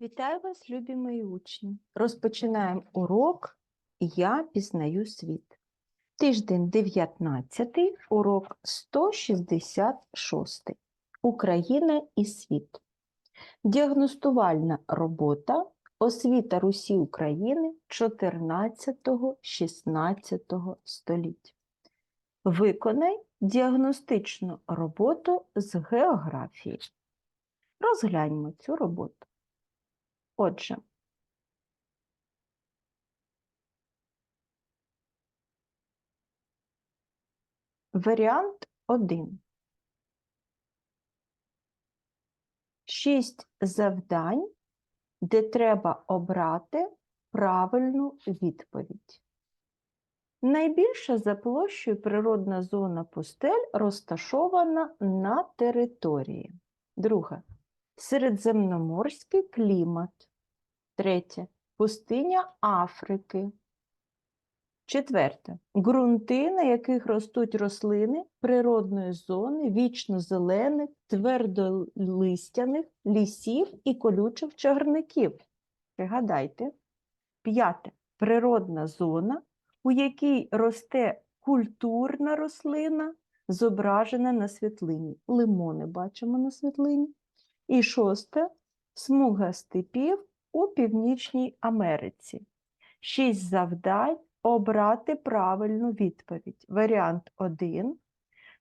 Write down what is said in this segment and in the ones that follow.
Вітаю вас, любі мої учні! Розпочинаємо урок Я пізнаю світ. Тиждень 19, урок 166. Україна і світ. Діагностувальна робота Освіта Русі України 14-16 століть. Виконай діагностичну роботу з географії. Розгляньмо цю роботу. Отже, варіант 1. Шість завдань, де треба обрати правильну відповідь. Найбільша за площею природна зона пустель розташована на території. Друге. Середземноморський клімат. Третє. Пустиня Африки. Четверте. Ґрунти, на яких ростуть рослини природної зони вічно-зелених, твердолистяних лісів і колючих чагарників. Пригадайте. П'яте. Природна зона, у якій росте культурна рослина, зображена на світлині. Лимони бачимо на світлині. І шосте смуга степів у Північній Америці. Шість завдань обрати правильну відповідь. Варіант 1.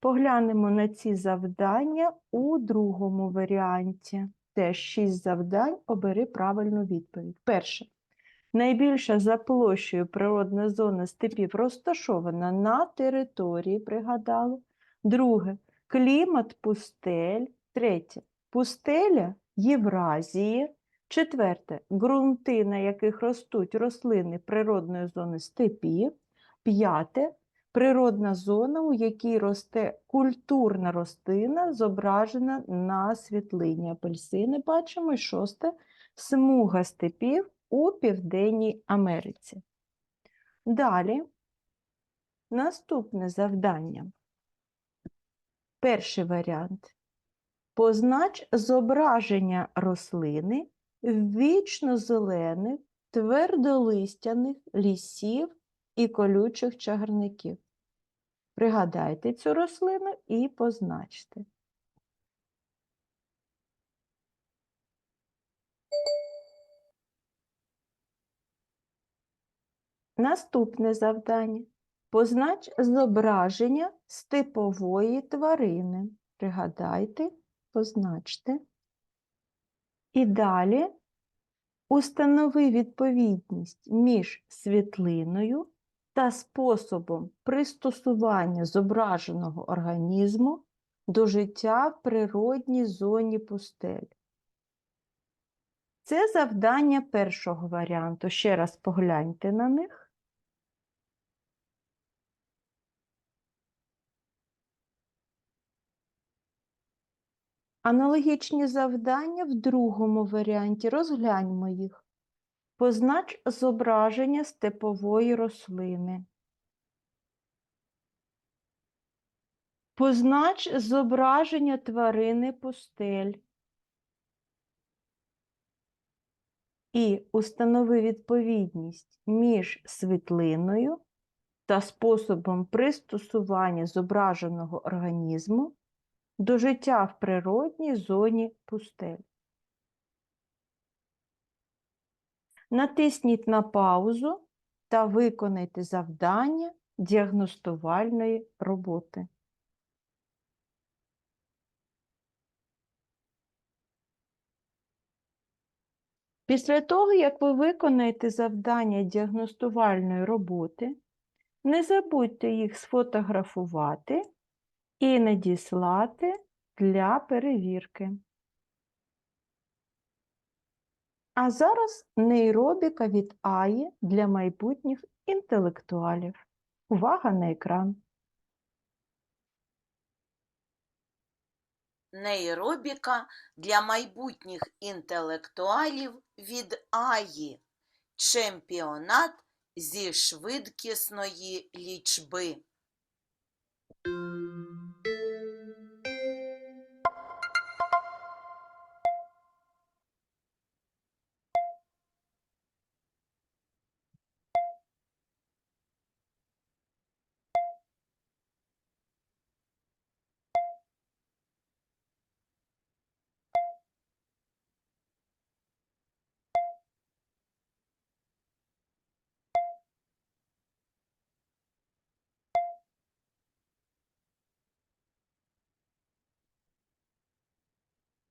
Поглянемо на ці завдання у другому варіанті. Теж шість завдань обери правильну відповідь. Перше. Найбільша за площею природна зона степів розташована на території, пригадали. Друге клімат пустель. Третє пустеля Євразії. Четверте ґрунти, на яких ростуть рослини природної зони степів. П'яте природна зона, у якій росте культурна рослина, зображена на світлині. Апельсини бачимо. І шосте смуга степів у Південній Америці. Далі наступне завдання. Перший варіант. Познач зображення рослини вічно-зелених, твердолистяних лісів і колючих чагарників. Пригадайте цю рослину і позначте. Наступне завдання. Познач зображення степової тварини. Пригадайте, позначте. І далі установи відповідність між світлиною та способом пристосування зображеного організму до життя в природній зоні пустель. Це завдання першого варіанту. Ще раз погляньте на них. Аналогічні завдання в другому варіанті. Розгляньмо їх. Познач зображення степової рослини. Познач зображення тварини пустель. І установи відповідність між світлиною та способом пристосування зображеного організму до життя в природній зоні пустель. Натисніть на паузу та виконайте завдання діагностувальної роботи. Після того, як ви виконаєте завдання діагностувальної роботи, не забудьте їх сфотографувати і надіслати для перевірки. А зараз нейробіка від Аї для майбутніх інтелектуалів. Увага на екран. Нейробіка для майбутніх інтелектуалів від Аї. Чемпіонат зі швидкісної лічби.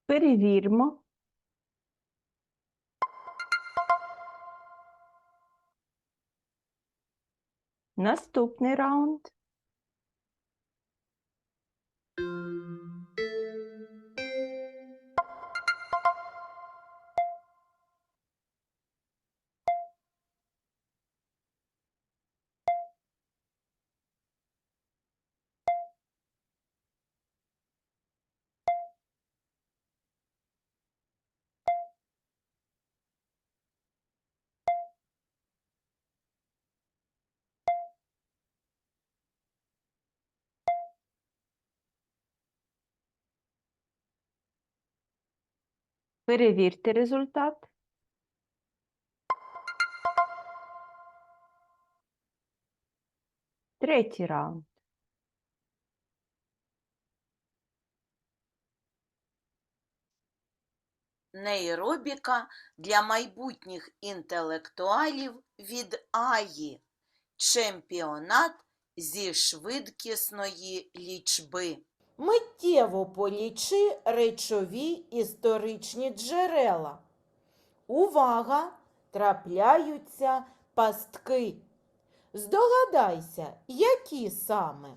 Перевіримо. Наступний раунд. Перевірте результат. Третій раунд. Нейробіка для майбутніх інтелектуалів від Аї. Чемпіонат зі швидкісної лічби. Миттєво полічи речові історичні джерела. Увага! Трапляються пастки. Здогадайся, які саме?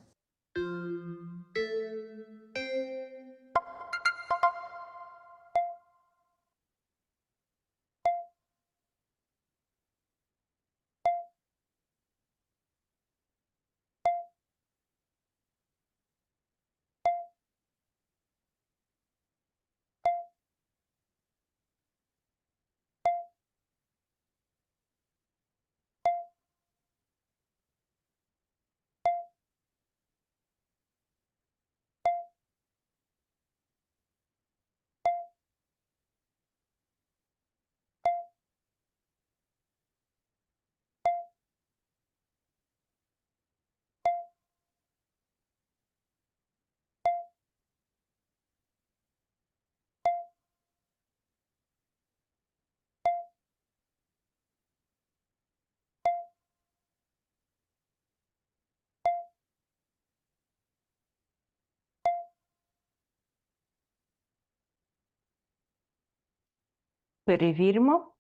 Перевіримо.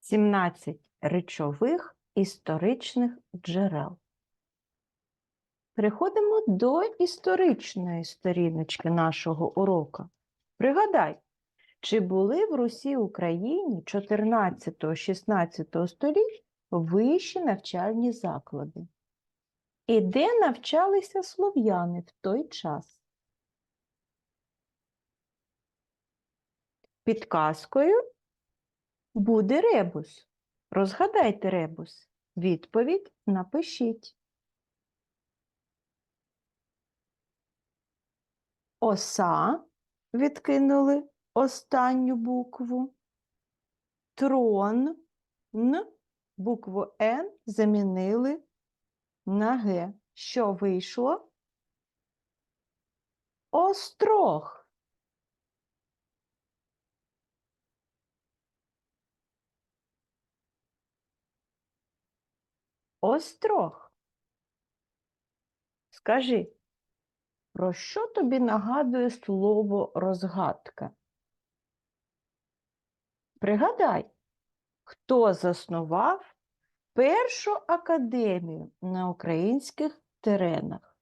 Сімнадцять речових історичних джерел. Переходимо до історичної сторіночки нашого урока. Пригадай, чи були в Русі Україні 14-16 століть вищі навчальні заклади? І де навчалися слов'яни в той час? Підказкою буде ребус. Розгадайте ребус. Відповідь напишіть. Оса відкинули останню букву. Трон Н букву Н замінили на Г. Що вийшло? Острог. Острог. Скажи, про що тобі нагадує слово розгадка? Пригадай, хто заснував першу академію на українських теренах?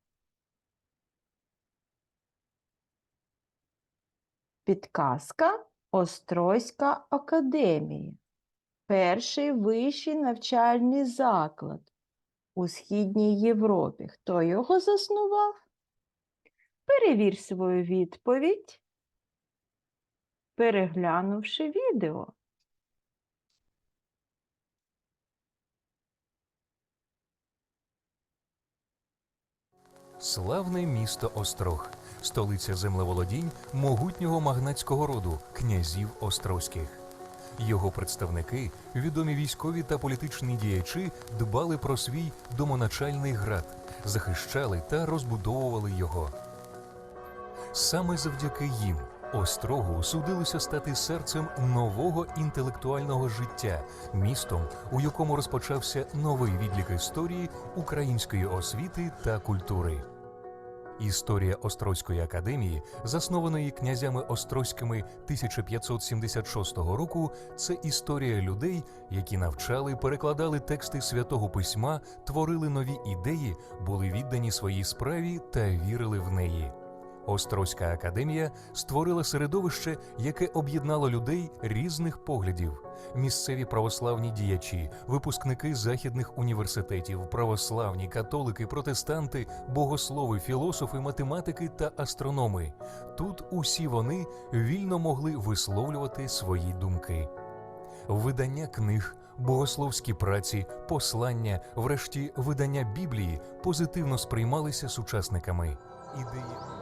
Підказка Острозька академія. Перший вищий навчальний заклад у Східній Європі. Хто його заснував? Перевір свою відповідь, переглянувши відео. Славне місто Острог, столиця землеволодінь могутнього магнатського роду князів Острозьких. Його представники, відомі військові та політичні діячі, дбали про свій домоначальний град, захищали та розбудовували його. Саме завдяки їм Острогу судилося стати серцем нового інтелектуального життя, містом, у якому розпочався новий відлік історії української освіти та культури. Історія Острозької академії, заснованої князями Острозькими 1576 року, це історія людей, які навчали, перекладали тексти святого письма, творили нові ідеї, були віддані своїй справі та вірили в неї. Острозька академія створила середовище, яке об'єднало людей різних поглядів: місцеві православні діячі, випускники західних університетів, православні, католики, протестанти, богослови, філософи, математики та астрономи. Тут усі вони вільно могли висловлювати свої думки. Видання книг, богословські праці, послання, врешті видання Біблії позитивно сприймалися сучасниками. Ідеї.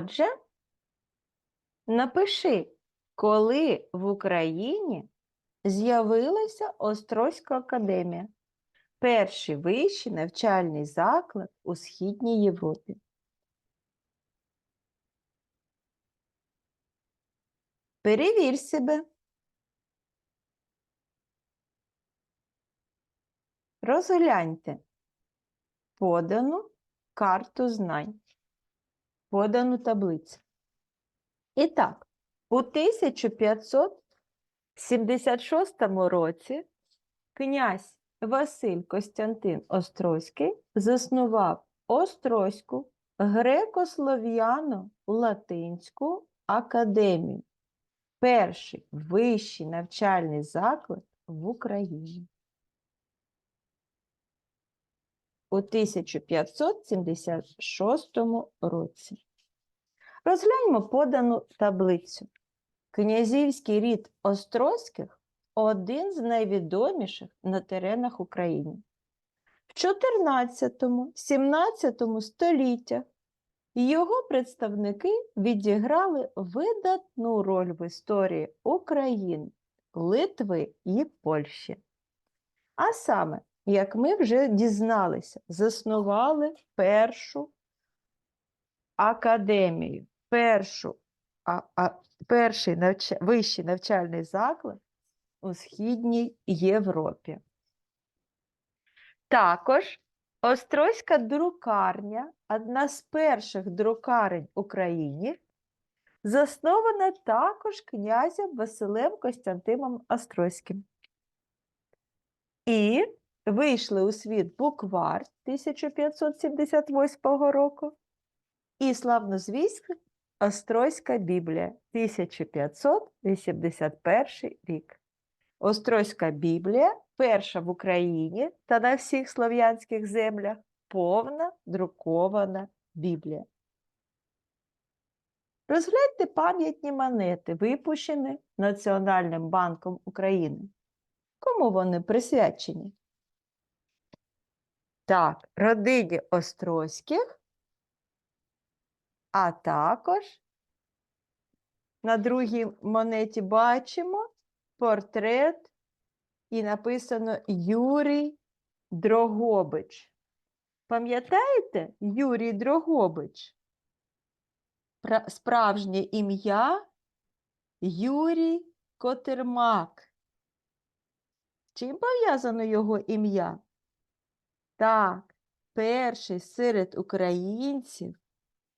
Отже, напиши, коли в Україні з'явилася Острозька академія, перший вищий навчальний заклад у Східній Європі. Перевір себе. Розгляньте подану карту знань подану таблицю. І так, у 1576 році князь Василь Костянтин Острозький заснував Острозьку греко-слов'яно-латинську академію, перший вищий навчальний заклад в Україні. У 1576 році. Розгляньмо подану таблицю. Князівський рід Острозьких один з найвідоміших на теренах України. В 14-17 століттях його представники відіграли видатну роль в історії України, Литви і Польщі. А саме, як ми вже дізналися, заснували першу академію, першу, а, а, перший навча, вищий навчальний заклад у Східній Європі. Також Острозька друкарня, одна з перших друкарень Україні, заснована також князем Василем Костянтином Острозьким. І вийшли у світ буквар 1578 року і славнозвіська Острозька Біблія 1581 рік. Острозька Біблія перша в Україні та на всіх слов'янських землях повна друкована Біблія. Розгляньте пам'ятні монети, випущені Національним банком України. Кому вони присвячені? Так, родині Острозьких, а також на другій монеті бачимо портрет і написано Юрій Дрогобич. Пам'ятаєте Юрій Дрогобич? Пра- Справжнє ім'я Юрій Котермак. Чим пов'язано його ім'я? Так, перший серед українців,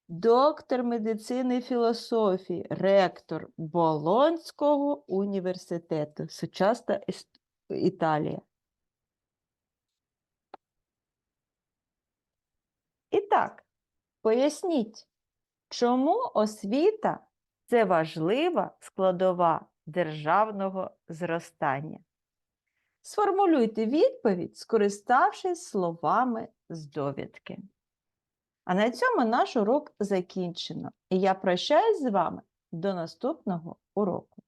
доктор медицини і філософії, ректор Болонського університету, сучасна Італія. І так, поясніть, чому освіта це важлива складова державного зростання? Сформулюйте відповідь, скориставшись словами з довідки. А на цьому наш урок закінчено. І я прощаюсь з вами до наступного уроку.